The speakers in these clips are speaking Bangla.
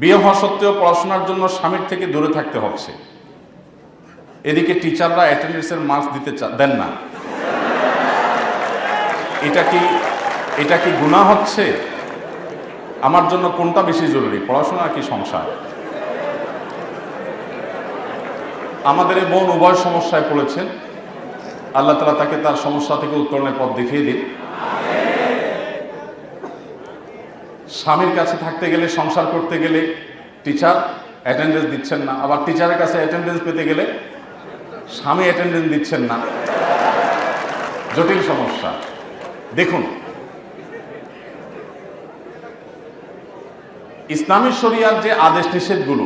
বিয়ে হওয়া সত্ত্বেও পড়াশোনার জন্য স্বামীর থেকে দূরে থাকতে হচ্ছে। এদিকে টিচাররা অ্যাটেন্ডেন্সের মার্কস দিতে দেন না। এটা কি এটা কি গুণা হচ্ছে? আমার জন্য কোনটা বেশি জরুরি? পড়াশোনা কি সংসার? আমাদের এই বোন উভয় সমস্যায় পড়েছেন আল্লাহ তালা তাকে তার সমস্যা থেকে উত্তরণের পথ দেখিয়ে দিন। স্বামীর কাছে থাকতে গেলে, সংসার করতে গেলে টিচার অ্যাটেন্ডেন্স দিচ্ছেন না। আবার টিচারের কাছে অ্যাটেন্ডেন্স পেতে গেলে স্বামী অ্যাটেন্ডেন্স দিচ্ছেন না। জটিল সমস্যা। দেখুন, ইসলামী শরিয়ার যে আদেশ নিষেধগুলো,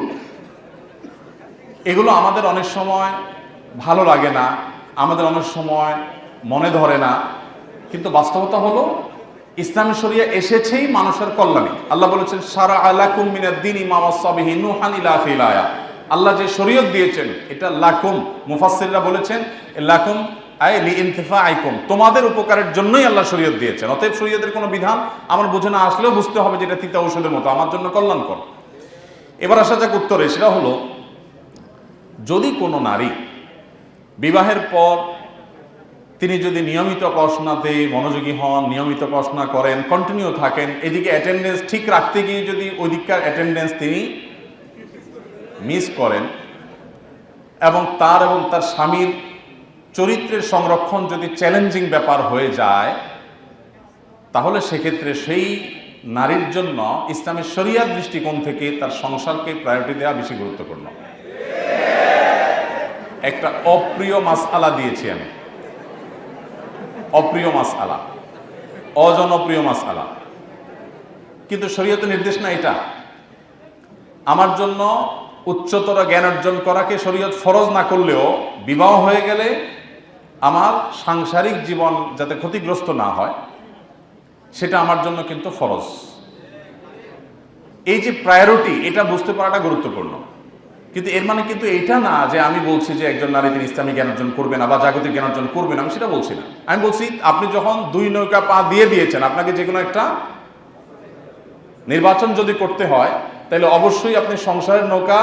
এগুলো আমাদের অনেক সময় ভালো লাগে না, আমাদের অনেক সময় মনে ধরে না, কিন্তু বাস্তবতা হলো ইসলামী শরিয়া এসেছেই মানুষের কল্যাণে। আল্লাহ বলেছেন, সারা আলাকুম মিনাদ্দিন ইমামাসাবিহি নুহান ইলা আল্লাহ যে শরীয়ত দিয়েছেন, এটা লাকুম। মুফাসসিররা বলেছেন লাকুম, আই লি আইকুম তোমাদের উপকারের জন্যই আল্লাহ শরীয়ত দিয়েছেন। অতএব শরীয়তের কোনো বিধান আমার বুঝে না আসলেও বুঝতে হবে যে এটা তিতা ঔষধের মতো। আমার জন্য কল্যাণকর। এবার আসা যাক উত্তরে, সেটা হলো, যদি কোনো নারী বিবাহের পর তিনি যদি নিয়মিত পড়াশোনাতে মনোযোগী হন, নিয়মিত পড়াশোনা করেন কন্টিনিউ থাকেন, এদিকে অ্যাটেন্ডেন্স ঠিক রাখতে গিয়ে যদি ওই দিককার অ্যাটেন্ডেন্স তিনি মিস করেন এবং তার এবং তার স্বামীর চরিত্রের সংরক্ষণ যদি চ্যালেঞ্জিং ব্যাপার হয়ে যায়, তাহলে সেক্ষেত্রে সেই নারীর জন্য ইসলামের শরিয়ার দৃষ্টিকোণ থেকে তার সংসারকে প্রায়োরিটি দেওয়া বেশি গুরুত্বপূর্ণ। একটা অপ্রিয় মাসআলা দিয়েছি আমি। অপ্রিয় মাসআলা, অজনপ্রিয় মাসআলা। কিন্তু শরীয়তে নির্দেশ না এটা। আমার জন্য উচ্চতর জ্ঞান অর্জন করাকে শরীয়ত ফরজ না করলেও বিবাহ হয়ে গেলে আমার সাংসারিক জীবন যাতে ক্ষতিগ্রস্ত না হয়, সেটা আমার জন্য কিন্তু ফরজ। এই যে প্রায়োরিটি এটা বুঝতে পারাটা গুরুত্বপূর্ণ। কিন্তু এর মানে কিন্তু এটা না যে আমি বলছি যে একজন নারী তিনি ইসলামিক জ্ঞান অর্জন করবে না বা জাগতিক জ্ঞান অর্জন করবে না, আমি সেটা বলছি না। আমি বলছি আপনি যখন দুই নৌকা পা দিয়ে দিয়েছেন, আপনাকে যে কোনো একটা নির্বাচন যদি করতে হয়, তাহলে অবশ্যই আপনি সংসারের নৌকা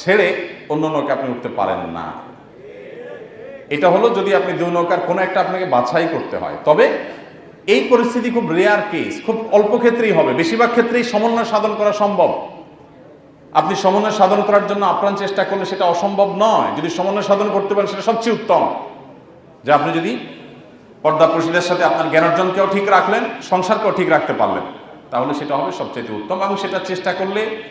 ছেড়ে অন্য নৌকা আপনি উঠতে পারেন না। এটা হলো যদি আপনি দুই নৌকার কোনো একটা আপনাকে বাছাই করতে হয়। তবে এই পরিস্থিতি খুব রেয়ার কেস খুব অল্প ক্ষেত্রেই হবে, বেশিরভাগ ক্ষেত্রেই সমন্বয় সাধন করা সম্ভব। আপনি সমন্বয় সাধন করার জন্য আপ্রাণ চেষ্টা করলে সেটা অসম্ভব নয়। যদি সমন্বয় সাধন করতে পারেন, সেটা সবচেয়ে উত্তম। যে আপনি যদি পর্দা প্রসিদের সাথে আপনার জ্ঞান অর্জনকেও ঠিক রাখলেন, সংসারকেও ঠিক রাখতে পারলেন, তাহলে সেটা হবে সবচেয়ে উত্তম এবং সেটা চেষ্টা করলে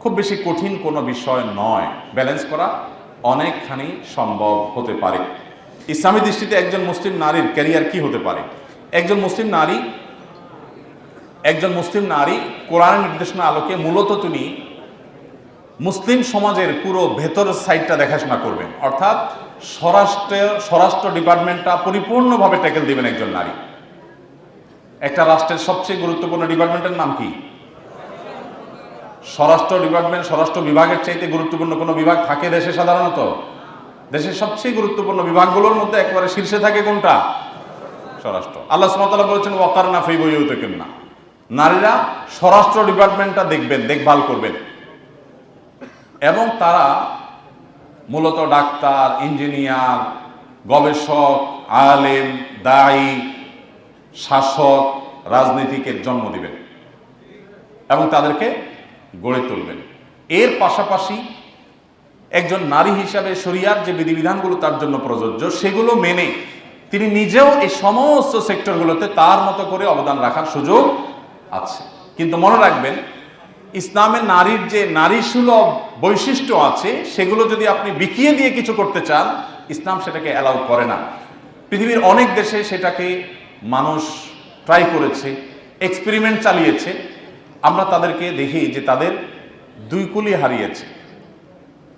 খুব বেশি কঠিন কোনো বিষয় নয়। ব্যালেন্স করা অনেকখানি সম্ভব হতে পারে। ইসলামী দৃষ্টিতে একজন মুসলিম নারীর ক্যারিয়ার কি হতে পারে? একজন মুসলিম নারী, একজন মুসলিম নারী কোরআন নির্দেশনা আলোকে মূলত তিনি মুসলিম সমাজের পুরো ভেতর সাইডটা দেখাশোনা করবেন। অর্থাৎ স্বরাষ্ট্র স্বরাষ্ট্র ডিপার্টমেন্টটা পরিপূর্ণভাবে ট্যাকেল দিবেন একজন নারী। একটা রাষ্ট্রের সবচেয়ে গুরুত্বপূর্ণ ডিপার্টমেন্টের নাম কি? স্বরাষ্ট্র ডিপার্টমেন্ট, স্বরাষ্ট্র বিভাগের চাইতে গুরুত্বপূর্ণ কোনো বিভাগ থাকে দেশে সাধারণত? দেশের সবচেয়ে গুরুত্বপূর্ণ বিভাগগুলোর মধ্যে একবারে শীর্ষে থাকে কোনটা? স্বরাষ্ট্র। আল্লাহ সুমতাল্লাহ বলেছেন ওয়াকার না ফেই হইতেকেন না নারীরা স্বরাষ্ট্র ডিপার্টমেন্টটা দেখবেন, দেখভাল করবেন। এবং তারা মূলত ডাক্তার, ইঞ্জিনিয়ার, গবেষক, আলেম, দায়ী, শাসক রাজনীতিকের জন্ম দিবেন এবং তাদেরকে গড়ে তুলবেন। এর পাশাপাশি একজন নারী হিসাবে শরিয়ার যে বিধিবিধানগুলো তার জন্য প্রযোজ্য, সেগুলো মেনে তিনি নিজেও এই সমস্ত সেক্টরগুলোতে তার মতো করে অবদান রাখার সুযোগ আছে। কিন্তু মনে রাখবেন ইসলামের নারীর যে নারী সুলভ বৈশিষ্ট্য আছে, সেগুলো যদি আপনি বিকিয়ে দিয়ে কিছু করতে চান, ইসলাম সেটাকে অ্যালাউ করে না। পৃথিবীর অনেক দেশে সেটাকে মানুষ ট্রাই করেছে এক্সপেরিমেন্ট চালিয়েছে। আমরা তাদেরকে দেখি যে তাদের দুই কুলি হারিয়েছে।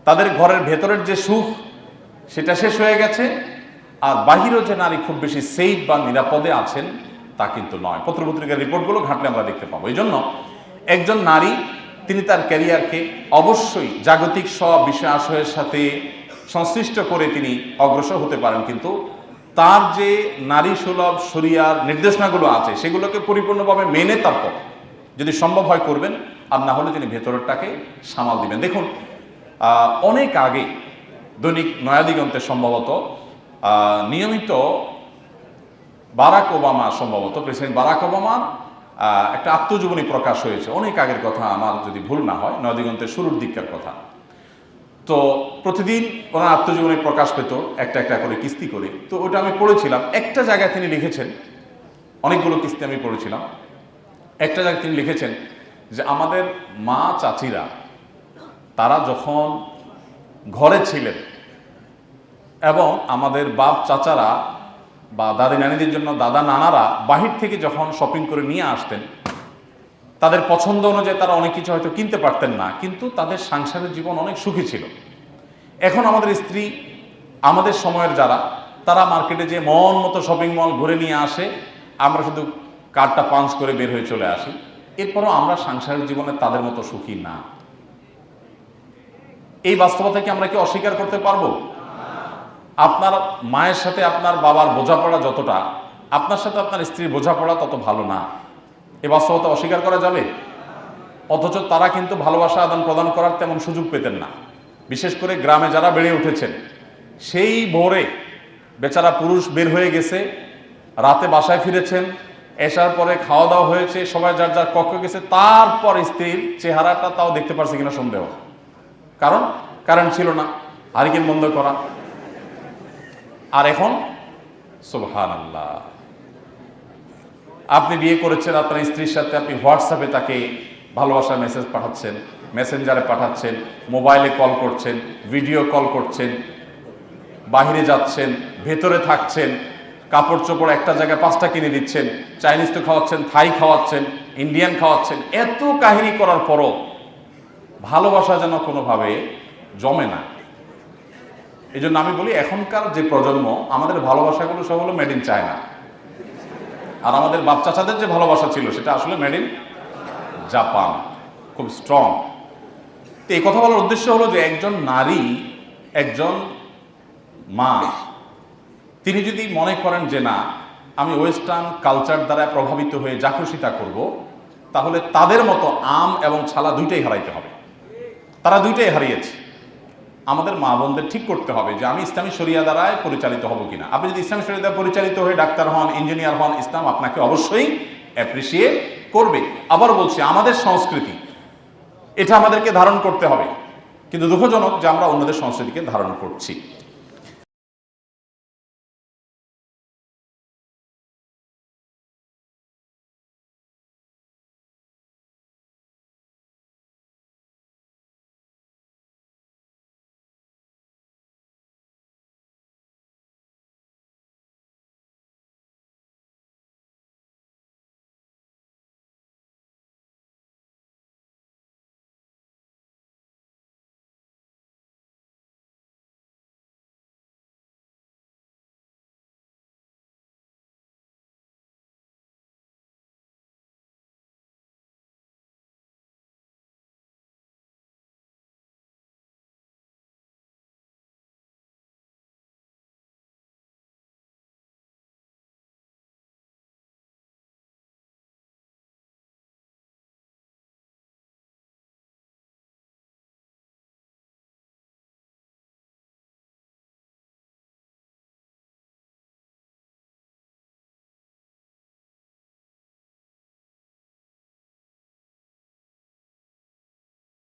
তাদের ঘরের ভেতরের যে সুখ, সেটা শেষ হয়ে গেছে। আর বাহিরও যে নারী খুব বেশি সেফ বা নিরাপদে আছেন, তা কিন্তু নয়। পত্রপত্রিকার রিপোর্টগুলো ঘাটলে আমরা দেখতে পাবো। এই জন্য একজন নারী, তিনি তার ক্যারিয়ারকে অবশ্যই জাগতিক সব বিষয় আশয়ের সাথে সংশ্লিষ্ট করে তিনি অগ্রসর হতে পারেন। কিন্তু তার যে নারী সুলভ সরিয়ার নির্দেশনাগুলো আছে, সেগুলোকে পরিপূর্ণভাবে মেনে তারপর যদি সম্ভব হয় করবেন, আর না হলে তিনি ভেতরেরটাকে সামাল দিবেন। দেখুন অনেক আগে দৈনিক নয়াদিগন্তে সম্ভবত নিয়মিত বারাক ওবামা সম্ভবত, প্রেসিডেন্ট বারাক ওবামার একটা আত্মজীবনী প্রকাশ হয়েছে। অনেক আগের কথা, আমার যদি ভুল না হয়, নয়াদিগন্তের শুরুর দিককার কথা। তো প্রতিদিন ওনার আত্মজীবনী প্রকাশ পেত, একটা একটা করে কিস্তি করে। তো ওটা আমি পড়েছিলাম। একটা জায়গায় তিনি লিখেছেন, অনেকগুলো কিস্তি আমি পড়েছিলাম। একটা জায়গায় তিনি লিখেছেন যে, আমাদের মা চাচিরা, তারা যখন ঘরে ছিলেন এবং আমাদের বাপ চাচারা বা দাদি নানিদের জন্য দাদা নানারা বাহির থেকে যখন শপিং করে নিয়ে আসতেন, তাদের পছন্দ অনুযায়ী তারা অনেক কিছু হয়তো কিনতে পারতেন না, কিন্তু তাদের সাংসারিক জীবন অনেক সুখী ছিল। এখন আমাদের স্ত্রী, আমাদের সময়ের যারা, তারা মার্কেটে যে মন মতো শপিং মল ঘুরে নিয়ে আসে, আমরা শুধু কার্ডটা পাঞ্চ করে বের হয়ে চলে আসি। এরপরও আমরা সাংসারিক জীবনে তাদের মতো সুখী না। এই বাস্তবতাকে আমরা কি অস্বীকার করতে পারব? আপনার মায়ের সাথে আপনার বাবার বোঝাপড়া যতটা, আপনার সাথে আপনার স্ত্রীর বোঝাপড়া তত ভালো না। এ বাস্তবতা অস্বীকার করা যাবে? অথচ তারা কিন্তু ভালোবাসা আদান প্রদান করার তেমন সুযোগ পেতেন না। বিশেষ করে গ্রামে যারা বেড়ে উঠেছেন, সেই ভোরে বেচারা পুরুষ বের হয়ে গেছে, রাতে বাসায় ফিরেছেন, এসার পরে খাওয়া দাওয়া হয়েছে, সবাই যার যার কক্ষে গেছে, তারপর স্ত্রীর চেহারাটা তাও দেখতে পারছে কিনা সন্দেহ। কারণ কারেন্ট ছিল না, হারিকেন বন্ধ করা আর এখন সুবহান আল্লাহ আপনি বিয়ে করেছেন, আপনার স্ত্রীর সাথে আপনি হোয়াটসঅ্যাপে তাকে ভালোবাসার মেসেজ পাঠাচ্ছেন, মেসেঞ্জারে পাঠাচ্ছেন, মোবাইলে কল করছেন, ভিডিও কল করছেন, বাহিরে যাচ্ছেন, ভেতরে থাকছেন কাপড় চোপড় একটা জায়গায় পাঁচটা কিনে দিচ্ছেন, চাইনিজ তো খাওয়াচ্ছেন, থাই খাওয়াচ্ছেন, ইন্ডিয়ান খাওয়াচ্ছেন, এত কাহিনী করার পরও ভালোবাসা যেন কোনোভাবে জমে না। এই জন্য আমি বলি, এখনকার যে প্রজন্ম, আমাদের ভালোবাসাগুলো সব হলো মেড ইন চায়না আর আমাদের বাপ চাচাদের যে ভালোবাসা ছিল, সেটা আসলে মেড ইন জাপান খুব স্ট্রং তো এই কথা বলার উদ্দেশ্য হলো যে, একজন নারী, একজন মা, তিনি যদি মনে করেন যে, না, আমি ওয়েস্টার্ন কালচার দ্বারা প্রভাবিত হয়ে যা খুশি তা করব, তাহলে তাদের মতো আম এবং ছালা দুইটাই হারাইতে হবে। তারা দুইটাই হারিয়েছে। আমাদের মা বোনদের ঠিক করতে হবে যে আমি ইসলামী শরিয়া দ্বারায় পরিচালিত হব কিনা। আপনি যদি ইসলামী শরিয়া দ্বারা পরিচালিত হয়ে ডাক্তার হন, ইঞ্জিনিয়ার হন, ইসলাম আপনাকে অবশ্যই অ্যাপ্রিসিয়েট করবে। আবার বলছি, আমাদের সংস্কৃতি, এটা আমাদেরকে ধারণ করতে হবে। কিন্তু দুঃখজনক যে আমরা অন্যদের সংস্কৃতিকে ধারণ করছি।